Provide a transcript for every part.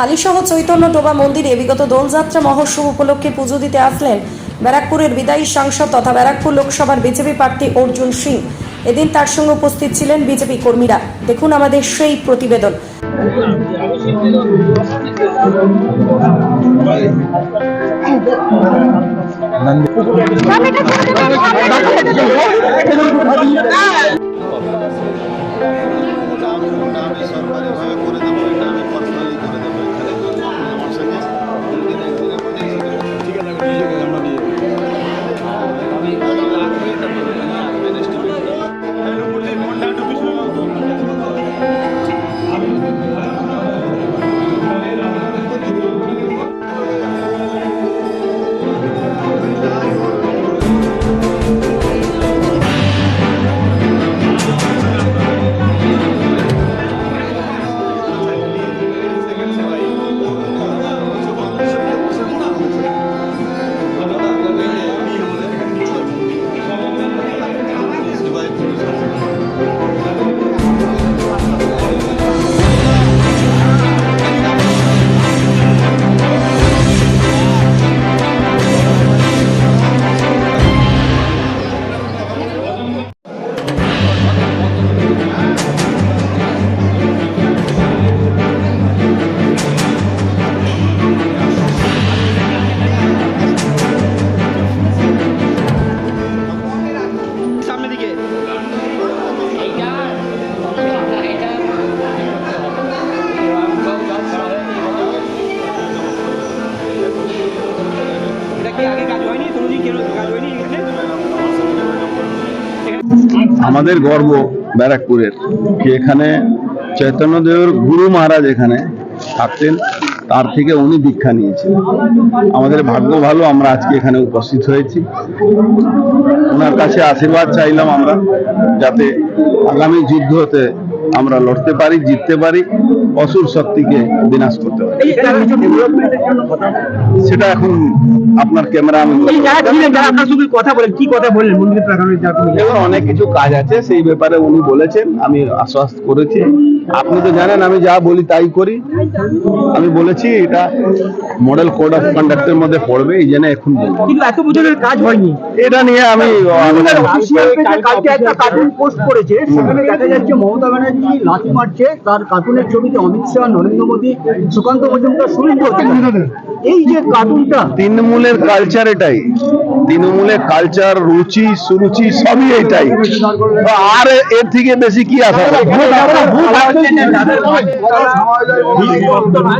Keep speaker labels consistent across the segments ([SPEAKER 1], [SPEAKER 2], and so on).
[SPEAKER 1] হালিসহ চৈতন্য ডোবা মন্দিরে বিগত দোলযাত্রা মহোৎসব উপলক্ষে পুজো দিতে আসলেন ব্যারাকপুরের বিদায়ী সাংসদ তথা ব্যারাকপুর লোকসভার বিজেপি প্রার্থী অর্জুন সিং। এদিন তার সঙ্গে উপস্থিত ছিলেন বিজেপি কর্মীরা। দেখুন আমাদের সেই প্রতিবেদন।
[SPEAKER 2] করে
[SPEAKER 3] আমাদের গর্ব ব্যারাকপুরের কি এখানে চৈতন্যদেবের গুরু মহারাজ এখানে থাকতেন, তার থেকে উনি দীক্ষা নিয়েছেন। আমাদের ভাগ্য ভালো, আমরা আজকে এখানে উপস্থিত হয়েছি। ওনার কাছে আশীর্বাদ চাইলাম আমরা, যাতে আগামী যুদ্ধতে আমরা লড়তে পারি জিততে পারি অসুর শক্তিকে বিনাশ করতে পারি। সেটা এখন আপনার ক্যামেরা আমি
[SPEAKER 4] কথা বলেন কি কথা বললেন? মন্দির
[SPEAKER 3] অনেক কিছু কাজ আছে সেই ব্যাপারে উনি বলেছেন আমি আশ্বাস করেছি। আপনি তো জানেন আমি যা বলি তাই করি। আমি বলেছি এটা মডেল কোড অফ কন্ডাক্টের মধ্যে পড়বে এই জন্য এখন বলব।
[SPEAKER 4] কিন্তু এত বছরের কাজ হয়নি।
[SPEAKER 3] এটা নিয়ে আমি
[SPEAKER 4] কালকে একটা কার্টুন পোস্ট করেছে সেখানে দেখা যাচ্ছে মমতা ব্যানার্জি লাথি মারছে তার কার্টুনের ছবিতে অমিত শাহ নরেন্দ্র মোদী সুকান্ত মজুমদার শুভেন্দু এই যে কার্টুনটা
[SPEAKER 3] তৃণমূলের কালচার এটাই তৃণমূলের কালচার রুচি সুরুচি সবই এটাই আর এর থেকে বেশি কি আশা করি?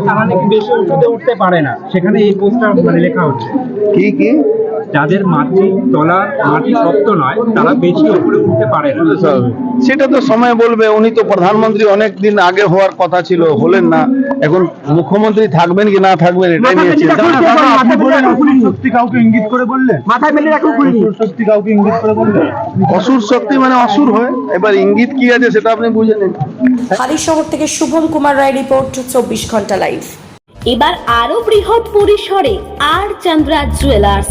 [SPEAKER 5] তারা নাকি বেশি উঠতে পারে না সেখানে এই পোস্টার মানে লেখা হচ্ছে
[SPEAKER 3] কি কি
[SPEAKER 5] যাদের মাটি তলা মাটি শক্ত নয় তারা বেশি উপরে উঠতে পারে না।
[SPEAKER 3] সেটা তো সময় বলবে উনি তো প্রধানমন্ত্রী অনেক দিন আগে হওয়ার কথা ছিল হলেন না। এখন মুখ্যমন্ত্রী থাকবেন কি না থাকবেন এটাই নিয়ে
[SPEAKER 4] সত্যি কাউকে ইঙ্গিত করে বললেন মাথায় ফেলে রাখুন সত্যি কাউকে ইঙ্গিত করে বললেন
[SPEAKER 3] অসুর শক্তি মানে অসুর হয়। এবার ইঙ্গিত কি আছে সেটা আপনি বুঝে নিন।
[SPEAKER 1] হালিশহর থেকে শুভম কুমার রায় রিপোর্ট চব্বিশ ঘণ্টা লাইভ।
[SPEAKER 6] এবার আরও বৃহৎ পরিসরে R Chandra jewellers.